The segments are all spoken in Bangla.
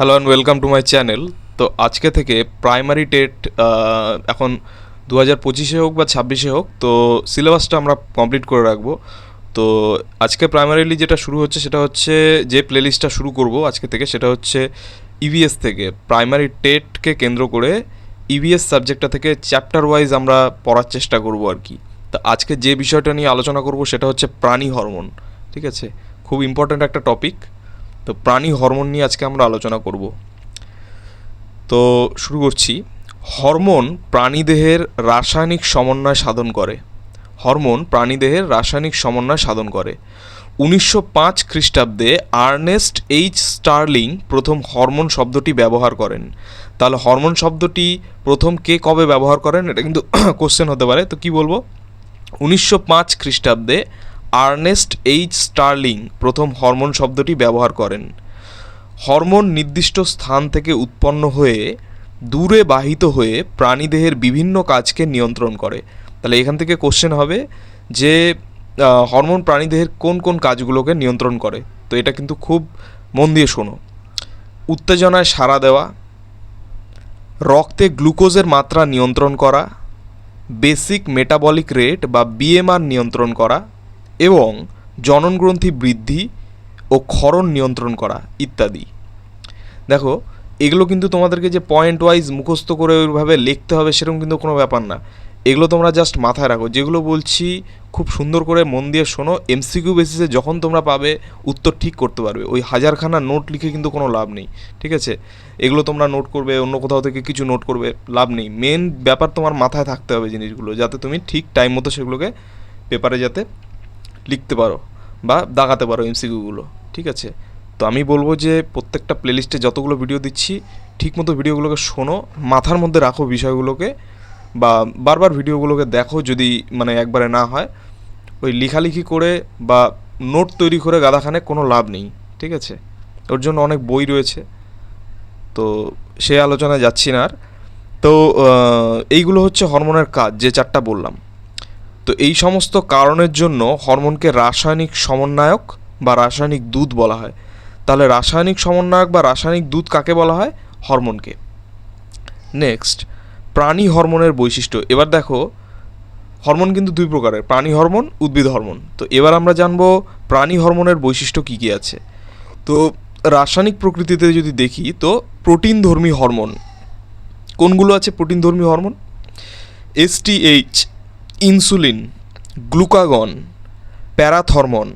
Hello and welcome to my channel তো আজকে থেকে প্রাইমারি টেট এখন দু হাজার পঁচিশে হোক বা ছাব্বিশে হোক, তো সিলেবাসটা আমরা কমপ্লিট করে রাখব। তো আজকে প্রাইমারিলি যেটা শুরু হচ্ছে সেটা হচ্ছে যে প্লেলিস্টটা শুরু করব আজকে থেকে, সেটা হচ্ছে ইভিএস থেকে। প্রাইমারি টেটকে কেন্দ্র করে ইভিএস সাবজেক্টটা থেকে চ্যাপ্টার ওয়াইজ আমরা পড়ার চেষ্টা করব আর কি। তো আজকে যে বিষয়টা নিয়ে আলোচনা করব সেটা হচ্ছে প্রাণী হরমোন, ঠিক আছে? খুব ইম্পর্ট্যান্ট একটা টপিক তো প্রাণী হরমোন নিয়ে আজকে আমরা আলোচনা করব। তো শুরু করছি। হরমোন প্রাণীদেহের রাসায়নিক সমন্বয় সাধন করে। হরমোন প্রাণীদেহের রাসায়নিক সমন্বয় সাধন করে। উনিশশো পাঁচ খ্রিস্টাব্দে আর্নেস্ট এইচ স্টার্লিং প্রথম হরমোন শব্দটি ব্যবহার করেন। তাহলে হরমোন শব্দটি প্রথম কে কবে ব্যবহার করেন? এটা কিন্তু কোশ্চেন হতে পারে। তো কি বলব? উনিশশো পাঁচ খ্রিস্টাব্দে আর্নেস্ট এইচ স্টার্লিং প্রথম হরমোন শব্দটি ব্যবহার করেন। হরমোন নির্দিষ্ট স্থান থেকে উৎপন্ন হয়ে দূরে বাহিত হয়ে প্রাণীদেহের বিভিন্ন কাজকে নিয়ন্ত্রণ করে। তাহলে এখান থেকে কোশ্চেন হবে যে হরমোন প্রাণীদেহের কোন কোন কাজগুলোকে নিয়ন্ত্রণ করে? তো এটা কিন্তু খুব মন দিয়ে শোনো। উত্তেজনায় সাড়া দেওয়া, রক্তে গ্লুকোজের মাত্রা নিয়ন্ত্রণ করা, বেসিক মেটাবলিক রেট বা বিএমআর নিয়ন্ত্রণ করা এবং জননগ্রন্থি বৃদ্ধি ও ক্ষরণ নিয়ন্ত্রণ করা ইত্যাদি। দেখো, এগুলো কিন্তু তোমাদেরকে যে পয়েন্ট ওয়াইজ মুখস্থ করে ওইভাবে লিখতে হবে সেরকম কিন্তু কোনো ব্যাপার না। এগুলো তোমরা জাস্ট মাথায় রাখো। যেগুলো বলছি খুব সুন্দর করে মন দিয়ে শোনো। এমসিকিউ বেসিসে যখন তোমরা পাবে উত্তর ঠিক করতে পারবে। ওই হাজারখানা নোট লিখে কিন্তু কোনো লাভ নেই, ঠিক আছে? এগুলো তোমরা নোট করবে, অন্য কোথাও থেকে কিছু নোট করবে, লাভ নেই। মেন ব্যাপার তোমার মাথায় থাকতে হবে জিনিসগুলো, যাতে তুমি ঠিক টাইম মতো সেগুলোকে পেপারে যাতে লিখতে পারো বা দাগাতে পারো এমসিকিউগুলো, ঠিক আছে? তো আমি বলব যে প্রত্যেকটা প্লেলিস্টে যতগুলো ভিডিও দিচ্ছি, ঠিকমতো ভিডিওগুলোকে শোনো, মাথার মধ্যে রাখো বিষয়গুলোকে বা বারবার ভিডিওগুলোকে দেখো যদি মানে একবারে না হয়। ওই লেখালেখি করে বা নোট তৈরি করে গাদাখানে কোনো লাভ নেই, ঠিক আছে? ওর জন্য অনেক বই রয়েছে। তো সে আলোচনায় যাচ্ছি না আর। তো এইগুলো হচ্ছে হরমোনের কাজ, যে চারটা বললাম। তো এই সমস্ত কারণের জন্য হরমোনকে রাসায়নিক সমন্বয়ক বা রাসায়নিক দুধ বলা হয়। তাহলে রাসায়নিক সমন্বয়ক বা রাসায়নিক দুধ কাকে বলা হয়? হরমোনকে। নেক্সট প্রাণী হরমোনের বৈশিষ্ট্য। এবার দেখো, হরমোন কিন্তু দুই প্রকারের, প্রাণী হরমোন, উদ্ভিদ হরমোন। তো এবার আমরা জানব প্রাণী হরমোনের বৈশিষ্ট্য কী কী আছে। তো রাসায়নিক প্রকৃতিতে যদি দেখি, তো প্রোটিনধর্মী হরমোন। কোনগুলো আছে প্রোটিনধর্মী hormone? STH insulin, glucagon, parathormone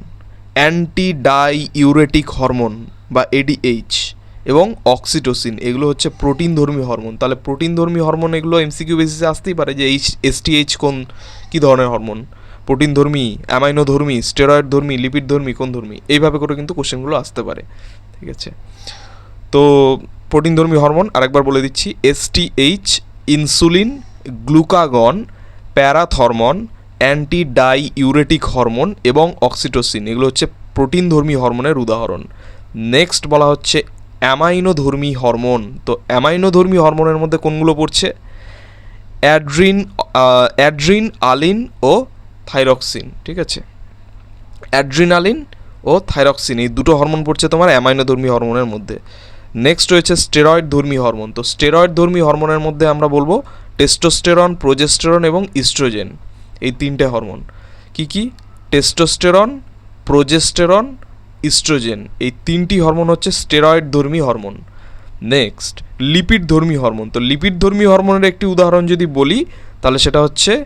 anti diuretic hormone বা এডিএইচ এবং অক্সিটোসিন, এগুলো হচ্ছে প্রোটিনধর্মী হরমোন। তাহলে প্রোটিনধর্মী হরমোন এগুলো এমসিকিউ বেসিসে আসতেই পারে, যে এইচ এসটিএইচ কোন কী ধরনের হরমোন? প্রোটিনধর্মী, অ্যামাইনোধর্মী স্টেরয়েড ধর্মী লিপিড ধর্মী কোন ধর্মী? এইভাবে করে কিন্তু কোশ্চেনগুলো আসতে পারে, ঠিক আছে? তো প্রোটিনধর্মী হরমোন, আরেকবার বলে দিচ্ছি STH insulin, glucagon parathormone antidiuretic hormone এবং অক্সিটোসিন। এগুলো হচ্ছে প্রোটিনধর্মী হরমোনের উদাহরণ। নেক্সট বলা হচ্ছে অ্যামাইনোধর্মী হরমোন। তো অ্যামাইনোধর্মী হরমোনের মধ্যে কোনগুলো পড়ছে? অ্যাড্রিন অ্যাড্রিন আলিন ও থাইরক্সিন, ঠিক আছে? অ্যাড্রিনালিন ও থাইরক্সিন, এই দুটো হরমোন পড়ছে তোমার অ্যামাইনোধর্মী হরমোনের মধ্যে। নেক্সট রয়েছে স্টেরয়েড ধর্মী হরমোন তো স্টেরয়েড ধর্মী হরমোনের মধ্যে আমরা বলব টেস্টোস্টেরন প্রোজেস্টেরন এবং ইস্ট্রোজেন এই তিনটে হরমোন কি কি? টেস্টোস্টেরন প্রোজেস্টেরন ইস্ট্রোজেন এই তিনটি হরমোন হচ্ছে স্টেরয়েড ধর্মী হরমোন নেক্সট লিপিড ধর্মী হরমোন তো লিপিড ধর্মী হরমোনের একটি উদাহরণ যদি বলি, তাহলে সেটা হচ্ছে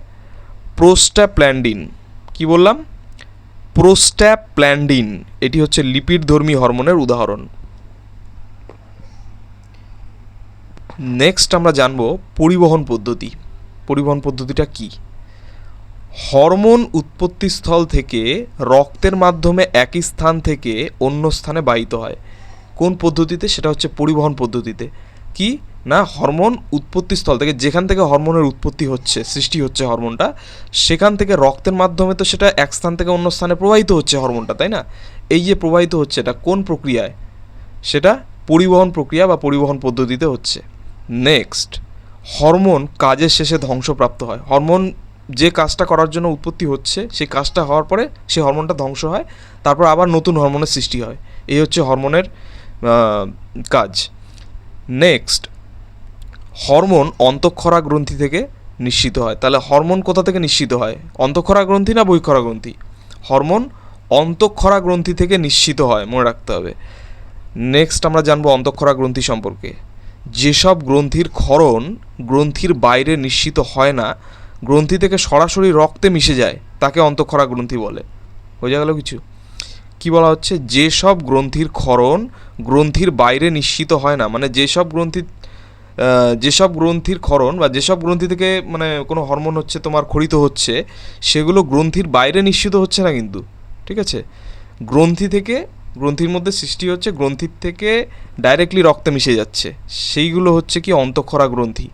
প্রোস্ট্যাপ্ল্যান্ডিন কি বললাম? প্রোস্ট্যাপ্ল্যান্ডিন এটি হচ্ছে লিপিড ধর্মী হরমোনের উদাহরণ। নেক্সট আমরা জানব পরিবহন পদ্ধতি। পরিবহন পদ্ধতিটা কি? হরমোন উৎপত্তিস্থল থেকে রক্তের মাধ্যমে একই স্থান থেকে অন্য স্থানে বাহিত হয়। কোন পদ্ধতিতে? সেটা হচ্ছে পরিবহন পদ্ধতিতে। কি? না, হরমোন উৎপত্তিস্থল থেকে যেখান থেকে হরমোনের উৎপত্তি হচ্ছে, সৃষ্টি হচ্ছে হরমোনটা, সেখান থেকে রক্তের মাধ্যমে তো সেটা এক স্থান থেকে অন্য স্থানে প্রবাহিত হচ্ছে হরমোনটা, তাই না? এই যে প্রবাহিত হচ্ছে এটা কোন প্রক্রিয়ায়? সেটা পরিবহন প্রক্রিয়া বা পরিবহন পদ্ধতিতে হচ্ছে। নেক্সট হরমোন কাজের শেষে ধ্বংসপ্রাপ্ত হয়। হরমোন যে কাজটা করার জন্য উৎপত্তি হচ্ছে সেই কাজটা হওয়ার পরে সেই হরমোনটা ধ্বংস হয়, তারপর আবার নতুন হরমোনের সৃষ্টি হয়। এই হচ্ছে হরমোনের কাজ। নেক্সট হরমোন অন্তঃক্ষরা গ্রন্থি থেকে নিশ্চিত হয়। তাহলে হরমোন কোথা থেকে নিশ্চিত হয়? অন্তঃক্ষরা গ্রন্থি না বহিঃক্ষরা গ্রন্থি? হরমোন অন্তঃক্ষরা গ্রন্থি থেকে নিশ্চিত হয়, মনে রাখতে হবে। নেক্সট আমরা জানব অন্তঃক্ষরা গ্রন্থি সম্পর্কে। যেসব গ্রন্থির ক্ষরণ গ্রন্থির বাইরে নিশ্চিত হয় না, গ্রন্থি থেকে সরাসরি রক্তে মিশে যায়, তাকে অন্তঃক্ষরা গ্রন্থি বলে। বোঝা গেল কিছু? কি বলা হচ্ছে? যেসব গ্রন্থির ক্ষরণ গ্রন্থির বাইরে নিশ্চিত হয় না মানে যেসব গ্রন্থি যেসব গ্রন্থির ক্ষরণ বা যেসব গ্রন্থি থেকে মানে কোনো হরমোন হচ্ছে, তোমার খরিত হচ্ছে, সেগুলো গ্রন্থির বাইরে নিশ্চিত হচ্ছে না কিন্তু, ঠিক আছে? গ্রন্থি থেকে গ্রন্থির মধ্যে সৃষ্টি হচ্ছে, গ্রন্থির থেকে ডাইরেক্টলি রক্তে মিশে যাচ্ছে। সেইগুলো হচ্ছে কি অন্তঃক্ষরা গ্রন্থি।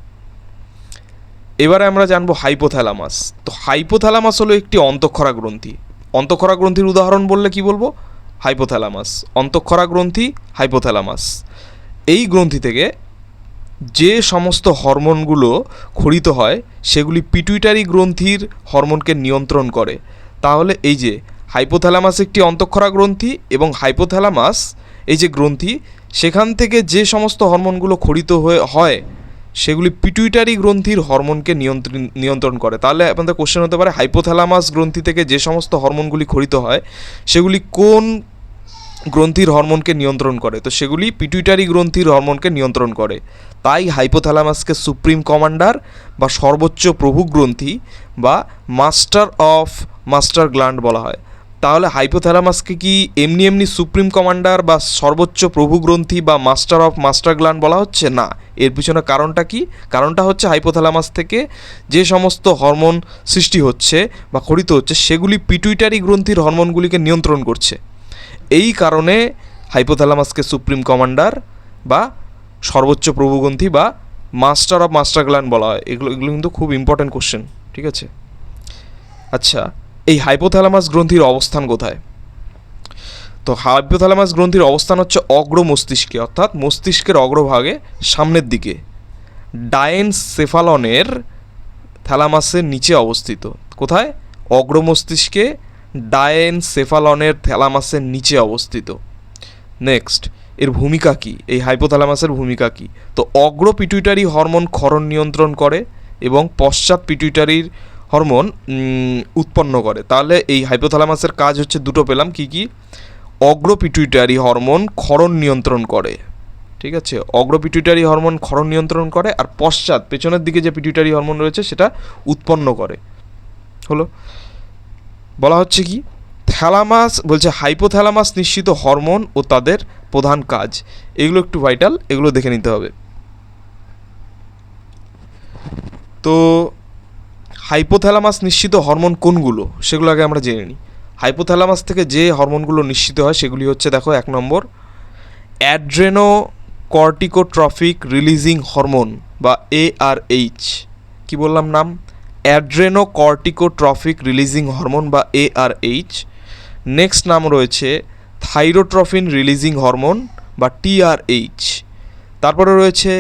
এবারে আমরা জানব হাইপোথ্যালামাস তো হাইপোথ্যালামাস হলো একটি অন্তঃক্ষরা গ্রন্থি। অন্তঃক্ষরা গ্রন্থির উদাহরণ বললে কি বলব? হাইপোথ্যালামাস অন্তঃক্ষরা গ্রন্থি হাইপোথ্যালামাস এই গ্রন্থি থেকে যে সমস্ত হরমোনগুলো খরিত হয়, সেগুলি পিটুইটারি গ্রন্থির হরমোনকে নিয়ন্ত্রণ করে। তাহলে এই যে হাইপোথ্যালামাস একটি অন্তঃক্ষরা গ্রন্থি এবং হাইপোথ্যালামাস, এই যে গ্রন্থি, সেখান থেকে যে সমস্ত হরমোনগুলো খরিত হয়ে, হয়, সেগুলি পিটুইটারি গ্রন্থির হরমোনকে নিয়ন্ত্রণ নিয়ন্ত্রণ করে। তাহলে আপনাদের কোশ্চেন হতে পারে, হাইপোথ্যালামাস গ্রন্থি থেকে যে সমস্ত হরমোনগুলি খরিত হয়, সেগুলি কোন গ্রন্থির হরমোনকে নিয়ন্ত্রণ করে? তো সেগুলি পিটুইটারি গ্রন্থির হরমোনকে নিয়ন্ত্রণ করে। তাই হাইপোথ্যালামাসকে সুপ্রিম কমান্ডার বা সর্বোচ্চ প্রভু গ্রন্থি বা মাস্টার অফ মাস্টার গ্ল্যান্ড বলা হয়। তাহলে হাইপোথ্যালামাসকে কি এমনি এমনি সুপ্রিম কমান্ডার বা সর্বোচ্চ প্রভু গ্রন্থি বা মাস্টার অফ মাস্টার গ্ল্যান্ড বলা হচ্ছে? না, এর পিছনে কারণটা কি? কারণটা হচ্ছে হাইপোথ্যালামাস থেকে যে সমস্ত হরমোন সৃষ্টি হচ্ছে বা খরিত হচ্ছে, সেগুলি পিটুইটারি গ্রন্থির হরমোনগুলিকে নিয়ন্ত্রণ করছে। এই কারণে হাইপোথ্যালামাসকে সুপ্রিম কমান্ডার বা সর্বোচ্চ প্রভুগ্রন্থি বা মাস্টার অফ মাস্টার গ্ল্যান্ড বলা হয়। এগুলো এগুলো কিন্তু খুব ইম্পর্ট্যান্ট কোশ্চেন ঠিক আছে? আচ্ছা এই হাইপোথ্যালামাস গ্রন্থির অবস্থান কোথায়? তো হাইপোথ্যালামাস গ্রন্থির অবস্থান হচ্ছে অগ্র মস্তিষ্কে, অর্থাৎ মস্তিষ্কের অগ্রভাগে সামনের দিকে। ডায়েনসেফালনের থ্যালামাসের নিচে অবস্থিত। কোথায়? অগ্র মস্তিষ্কে ডায়েনসেফালনের থ্যালামাসের নিচে অবস্থিত। নেক্সট এর ভূমিকা কি? এই হাইপোথ্যালামাসের ভূমিকা কি? তো অগ্র পিটুইটারি হরমোন ক্ষরণ নিয়ন্ত্রণ করে এবং পশ্চাৎ পিটুইটারির হরমোন উৎপন্ন করে। তাহলে এই হাইপোথ্যালামাসের কাজ হচ্ছে দুটো পেলাম, কি কি? অগ্র পিটুইটারি হরমোন ক্ষরণ নিয়ন্ত্রণ করে। ঠিক আছে? অগ্র পিটুইটারি হরমোন ক্ষরণ নিয়ন্ত্রণ করে আর পশ্চাৎ, পেছনের দিকে যে পিটুইটারি হরমোন রয়েছে সেটা উৎপন্ন করে। হলো? বলা হচ্ছে কি? থ্যালামাস বলছে হাইপোথ্যালামাস নিশ্চিত হরমোন ও তাদের প্রধান কাজ। এগুলো একটু ভাইটাল এগুলো দেখে নিতে হবে। তো হাইপোথ্যালামাস নিশ্চিত হরমোন কোনগুলো? সেগুলো আগে আমরা জেনে নিই। হাইপোথ্যালামাস থেকে যে হরমোনগুলো নিশ্চিত হয়, সেগুলি হচ্ছে দেখো এক নম্বর অ্যাড্রেনো কর্টিকোট্রফিক রিলিজিং হরমোন বা এআরএইচ কি বললাম নাম? অ্যাড্রেনো কর্টিকোট্রফিক রিলিজিং হরমোন বা এআরএইচ নেক্সট নাম রয়েছে থাইরোট্রফিন রিলিজিং হরমোন বা টিআরএইচ তারপরে রয়েছে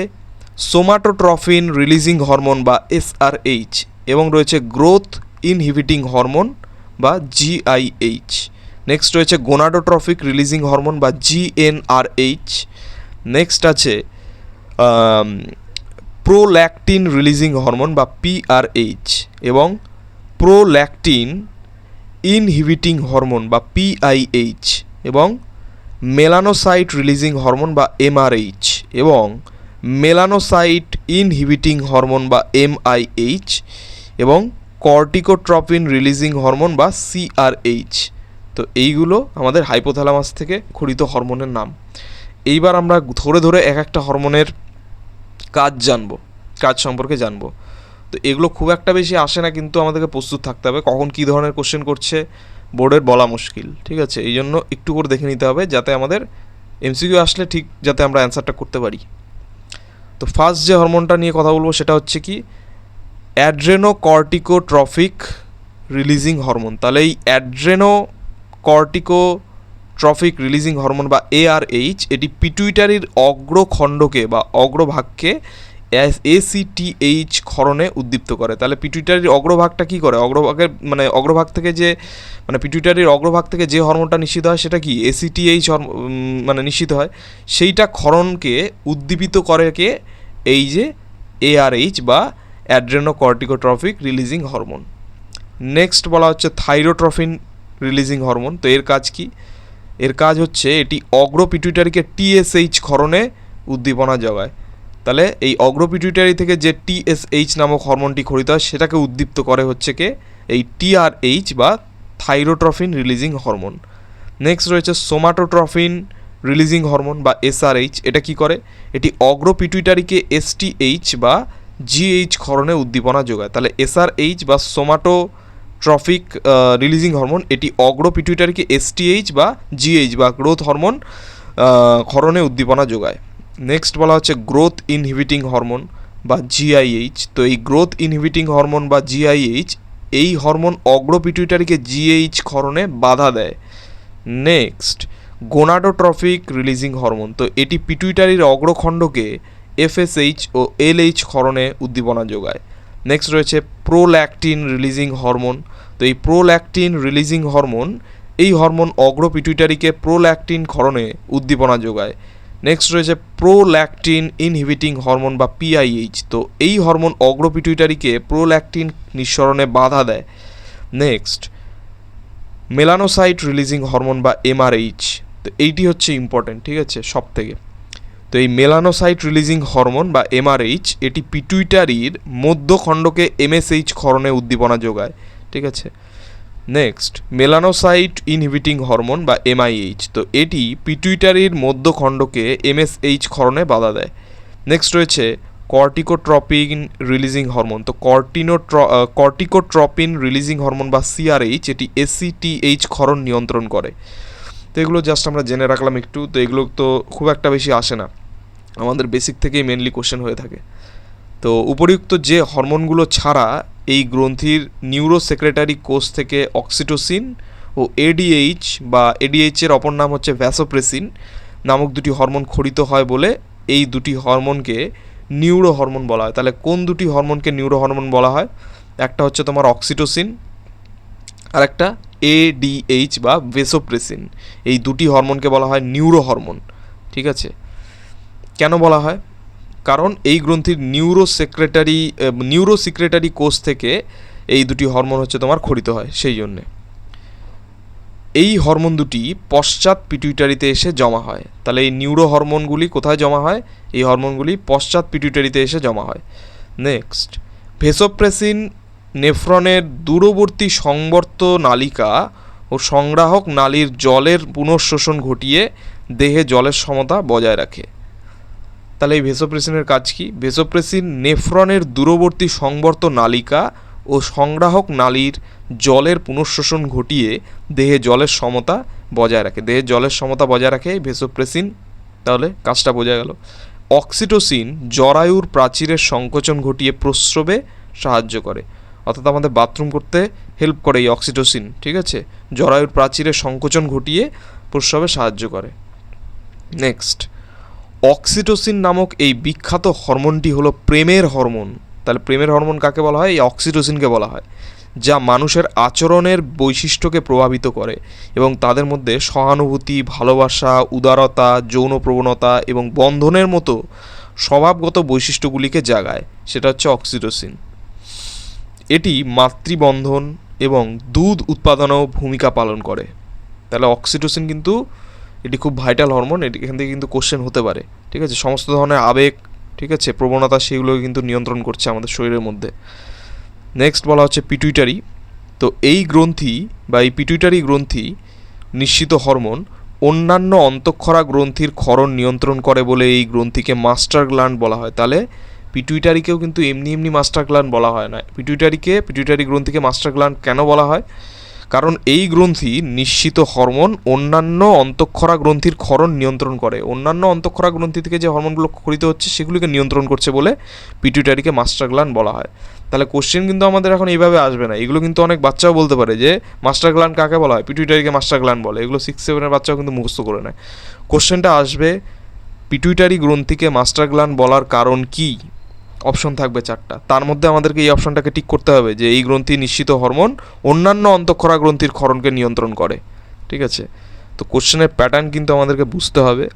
সোমাটোট্রফিন রিলিজিং হরমোন বা এসআরএইচ এবং রয়েছে গ্রোথ ইনহিবিটিং হরমোন বা জিআইএইচ নেক্সট রয়েছে গোনাডোট্রফিক রিলিজিং হরমোন বা জিএনআরএইচ নেক্সট আছে প্রোল্যাকটিন রিলিজিং হরমোন বা পিআরএইচ এবং প্রোল্যাকটিন ইনহিবিটিং হরমোন বা পিআইএইচ এবং মেলানোসাইট রিলিজিং হরমোন বা এমআরএইচ এবং মেলানোসাইট ইনহিবিটিং হরমোন বা এমআইএইচ এবং কর্টিকোট্রপিন রিলিজিং হরমোন বা সিআরএইচ তো এইগুলো আমাদের হাইপোথ্যালামাস থেকে খরিত হরমোনের নাম। এইবার আমরা ধরে ধরে এক একটা হরমোনের কাজ জানব, কাজ সম্পর্কে জানব। তো এগুলো খুব একটা বেশি আসে না, কিন্তু আমাদেরকে প্রস্তুত থাকতে হবে, কখন কী ধরনের কোশ্চেন করছে, বোর্ডের বলা মুশকিল, ঠিক আছে? এই জন্য একটু করে দেখে নিতে হবে, যাতে আমাদের এমসিকিউ আসলে ঠিক, যাতে আমরা অ্যান্সারটা করতে পারি। তো ফার্স্ট যে হরমোনটা নিয়ে কথা বলব, সেটা হচ্ছে কি অ্যাড্রেনো কর্টিকোট্রফিক রিলিজিং হরমোন তাহলে এই Adreno cortico trophic releasing hormone বা এআরএইচ এটি পিটুইটারির অগ্রখণ্ডকে বা অগ্রভাগকে এসিটিএইচ ক্ষরণে উদ্দীপ্ত করে। তাহলে পিটুইটারির অগ্রভাগটা কি করে? অগ্রভাগের মানে অগ্রভাগ থেকে যে মানে পিটুইটারির অগ্রভাগ থেকে যে হরমোনটা নিশ্চিত হয় সেটা কি? এসিটিএইচ মানে নিশ্চিত হয়। সেইটা ক্ষরণকে উদ্দীপিত করে কে এই যে এআরএইচ বা অ্যাড্রেনোকর্টিকোট্রফিক রিলিজিং হরমোন। নেক্সট বলা হচ্ছে থাইরোট্রফিন রিলিজিং হরমোন। তো এর কাজ কি? এর কাজ হচ্ছে এটি অগ্র পিটুইটারিকে টিএসএইচ ক্ষরণে উদ্দীপনা জগায় তাহলে এই অগ্র পিটুইটারি থেকে যে টিএসএইচ নামক হরমোনটি খরিত হয়, সেটাকে উদ্দীপ্ত করে হচ্ছে কে? এই টিআরএইচ বা থাইরোট্রফিন রিলিজিং হরমোন। নেক্সট রয়েছে সোমাটোট্রফিন রিলিজিং হরমোন বা এসআরএইচ এটা কি করে? এটি অগ্র পিটুইটারিকে এসটিএইচ বা জিএইচ ক্ষরণে উদ্দীপনা যোগায়। তাহলে এসআরএইচ বা সোমাটো ট্রফিক রিলিজিং হরমোন এটি অগ্র পিটুইটারিকে এসটিএইচ বা জিএইচ বা গ্রোথ হরমোন ক্ষরণে উদ্দীপনা যোগায়। নেক্সট বলা হচ্ছে গ্রোথ ইনহিবিটিং হরমোন বা জিআইএইচ তো এই গ্রোথ ইনহিবিটিং হরমোন বা জিআইএইচ এই হরমোন অগ্র পিটুইটারিকে জিএইচ ক্ষরণে বাধা দেয়। নেক্সট গোনাডোট্রফিক রিলিজিং হরমোন তো এটি পিটুইটারির অগ্রখণ্ডকে এফএসএইচ ও এলএইচ ক্ষরণে উদ্দীপনা যোগায়। নেক্সট রয়েছে প্রোল্যাকটিন রিলিজিং হরমোন তো এই প্রোল্যাকটিন রিলিজিং হরমোন এই হরমোন অগ্র পিটুইটারিকে প্রোল্যাকটিন ক্ষরণে উদ্দীপনা যোগায়। নেক্সট রয়েছে প্রোল্যাকটিন ইনহিবিটিং হরমোন বা পিআইএইচ তো এই হরমোন অগ্র পিটুইটারিকে প্রোল্যাকটিন নিঃসরণে বাধা দেয়। নেক্সট মেলানোসাইট রিলিজিং হরমোন বা এমআরএইচ তো এইটি হচ্ছে ইম্পর্টেন্ট ঠিক আছে? সব থেকে তো এই মেলানোসাইট রিলিজিং হরমোন বা এমআরএইচ, এটি পিটুইটারির মধ্যখণ্ডকে এমএসএইচ ক্ষরণে উদ্দীপনা যোগায়। ঠিক আছে? নেক্সট মেলানোসাইট ইনহিবিটিং হরমোন বা এমআইএইচ। তো এটি পিটুইটারির মধ্যখণ্ডকে এমএসএইচ ক্ষরণে বাধা দেয়। নেক্সট রয়েছে কর্টিকোট্রপিন রিলিজিং হরমোন। তো কর্টিনো কর্টিকোট্রপিন রিলিজিং হরমোন বা সিআরএইচ এটি এসিটিএইচ ক্ষরণ নিয়ন্ত্রণ করে। তো এগুলো জাস্ট আমরা জেনে রাখলাম একটু। তো এগুলো তো খুব একটা বেশি আসে না। আমাদের বেসিক থেকেই মেনলি কোশ্চেন হয়ে থাকে। তো উপরিউক্ত যে হরমোনগুলো ছাড়া এই গ্রন্থির নিউরো সেক্রেটারি কোষ থেকে অক্সিটোসিন ও এডিএইচ বা এডিএইচের অপর নাম হচ্ছে ভ্যাসোপ্রেসিন নামক দুটি হরমোন খরিত হয় বলে এই দুটি হরমোনকে নিউরো হরমোন বলা হয়। তাহলে কোন দুটি হরমোনকে নিউরো হরমোন বলা হয়? একটা হচ্ছে তোমার অক্সিটোসিন আর একটা এডিএইচ বা ভেসোপ্রেসিন এই দুটি হরমোনকে বলা হয় নিউরো হরমোন ঠিক আছে? কেন বলা হয়? কারণ এই গ্রন্থির নিউরো সেক্রেটারি নিউরো সিক্রেটারি কোষ থেকে এই দুটি হরমোন হচ্ছে তোমার খরিত হয়, সেই জন্যে। এই হরমোন দুটি পশ্চাৎ পিটুইটারিতে এসে জমা হয়। তাহলে এই নিউরো হরমোনগুলি কোথায় জমা হয়? এই হরমোনগুলি পশ্চাৎ পিটুইটারিতে এসে জমা হয়। নেক্সট ভেসোপ্রেসিন নেফ্রনের দূরবর্তী সংবর্ত নালিকা ও সংগ্রাহক নালীর জলের পুনঃশোষণ ঘটিয়ে দেহে জলের সমতা বজায় রাখে। তাহলে এই ভেসোপ্রেসিনের কাজ কি? ভেসোপ্রেসিন নেফ্রনের দূরবর্তী সংবর্ত নালিকা ও সংগ্রাহক নালীর জলের পুনঃশোষণ ঘটিয়ে দেহে জলের সমতা বজায় রাখে। দেহে জলের সমতা বজায় রাখে ভেসোপ্রেসিন। তাহলে কাজটা বোঝা গেল। অক্সিটোসিন জরায়ুর প্রাচীরের সংকোচন ঘটিয়ে প্রস্রবে সাহায্য করে। অর্থাৎ আমাদের বাথরুম করতে হেল্প করে এই অক্সিটোসিন, ঠিক আছে? জরায়ুর প্রাচীরের সংকোচন ঘটিয়ে প্রস্রবে সাহায্য করে। নেক্সট। অক্সিটোসিন নামক এই বিখ্যাত হরমোনটি হলো প্রেমের হরমোন। তাহলে প্রেমের হরমোন কাকে বলা হয়? এই অক্সিটোসিনকে বলা হয়, যা মানুষের আচরণের বৈশিষ্ট্যকে প্রভাবিত করে এবং তাদের মধ্যে সহানুভূতি, ভালোবাসা, উদারতা, যৌন প্রবণতা এবং বন্ধনের মতো স্বভাবগত বৈশিষ্ট্যগুলিকে জাগায়, সেটা হচ্ছে অক্সিটোসিন এটি মাতৃবন্ধন এবং দুধ উৎপাদনেও ভূমিকা পালন করে। তাহলে অক্সিটোসিন কিন্তু এটি খুব ভাইটাল হরমোন এটি এখান থেকে কিন্তু কোশ্চেন হতে পারে, ঠিক আছে? সমস্ত ধরনের আবেগ, ঠিক আছে? প্রবণতা সেগুলো কিন্তু নিয়ন্ত্রণ করছে আমাদের শরীরের মধ্যে। নেক্সট বলা হচ্ছে পিটুইটারি তো এই গ্রন্থি বা এই পিটুইটারি গ্রন্থি নিশ্চিত হরমোন অন্যান্য অন্তঃক্ষরা গ্রন্থির ক্ষরণ নিয়ন্ত্রণ করে বলে এই গ্রন্থিকে মাস্টার গ্ল্যান্ড বলা হয়। তাহলে পিটুইটারিকেও কিন্তু এমনি এমনি মাস্টার গ্ল্যান্ড বলা হয় না। পিটুইটারিকে পিটুইটারি গ্রন্থিকে মাস্টার গ্ল্যান্ড কেন বলা হয়? কারণ এই গ্রন্থি নিশ্চিত হরমোন অন্যান্য অন্তঃক্ষরা গ্রন্থির ক্ষরণ নিয়ন্ত্রণ করে। অন্যান্য অন্তঃক্ষরা গ্রন্থি থেকে যে হরমোনগুলো খরিত হচ্ছে, সেগুলিকে নিয়ন্ত্রণ করছে বলে পিটুইটারিকে মাস্টার গ্ল্যান্ড বলা হয়। তাহলে কোশ্চেন কিন্তু আমাদের এখন এইভাবে আসবে না। এগুলো কিন্তু অনেক বাচ্চাও বলতে পারে যে মাস্টার গ্ল্যান্ড কাকে বলা হয়? পিটুইটারিকে মাস্টার গ্ল্যান্ড বলে। এগুলো সিক্স সেভেনের বাচ্চাও কিন্তু মুখস্থ করে নেয়। কোশ্চেনটা আসবে পিটুইটারি গ্রন্থিকে মাস্টার গ্ল্যান্ড বলার কারণ কী? অপশন থাকবে চারটা। তার মধ্যে আমাদেরকে এই অপশনটাকে টিক করতে হবে যে এই গ্রন্থি নিশ্চিত হরমোন অন্যান্য অন্তঃক্ষরা গ্রন্থির ক্ষরণকে নিয়ন্ত্রণ করে। ঠিক আছে? তো কোশ্চেনের প্যাটার্ন কিন্তু আমাদেরকে বুঝতে হবে।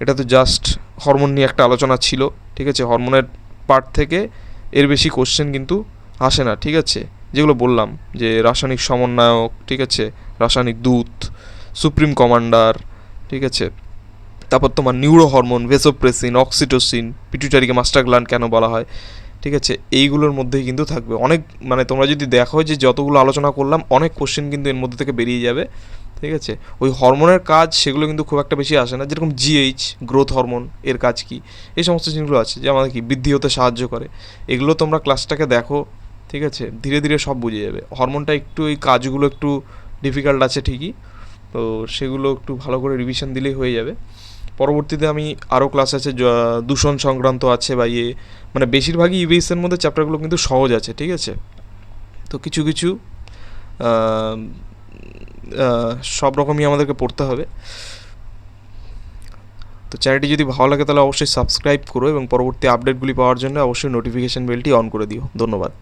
এটা তো জাস্ট হরমোন নিয়ে একটা আলোচনা ছিল। ঠিক আছে? হরমোনের পার্ট থেকে এর বেশি কোশ্চেন কিন্তু আসে না। ঠিক আছে? যেগুলো বললাম যে রাসায়নিক সমন্বয়ক, ঠিক আছে? রাসায়নিক দূত সুপ্রিম কমান্ডার ঠিক আছে? তারপর তোমার নিউরো হরমোন ভেসোপ্রেসিন অক্সিটোসিন পিটুইটারিকে মাস্টার গ্ল্যান্ড কেন বলা হয়? ঠিক আছে? এইগুলোর মধ্যেই কিন্তু থাকবে। অনেক মানে তোমরা যদি দেখো যে যতগুলো আলোচনা করলাম, অনেক কোশ্চেন কিন্তু এর মধ্যে থেকে বেরিয়ে যাবে। ঠিক আছে? ওই হরমোনের কাজ সেগুলো কিন্তু খুব একটা বেশি আসে না। যেরকম জিএইচ গ্রোথ হরমোন এর কাজ কি? এই সমস্ত জিনিসগুলো আছে, যে আমাদের কি? বৃদ্ধি হতে সাহায্য করে। এগুলো তোমরা ক্লাসটাকে দেখো। ঠিক আছে? ধীরে ধীরে সব বুঝে যাবে। হরমোনটা একটু, এই কাজগুলো একটু ডিফিকাল্ট আছে ঠিকই। তো সেগুলো একটু ভালো করে রিভিশন দিলেই হয়ে যাবে। পরবর্তীতে আমি আরও ক্লাস আছে দূষণ সংক্রান্ত আছে বা ইয়ে। মানে বেশিরভাগই ইবিএসের মধ্যে চ্যাপ্টারগুলো কিন্তু সহজ আছে, ঠিক আছে? তো কিছু কিছু সব রকমই আমাদেরকে পড়তে হবে। তো চ্যানেলটি যদি ভালো লাগে তাহলে অবশ্যই সাবস্ক্রাইব করো এবং পরবর্তী আপডেটগুলি পাওয়ার জন্য অবশ্যই নোটিফিকেশান বেলটি অন করে দিও। ধন্যবাদ।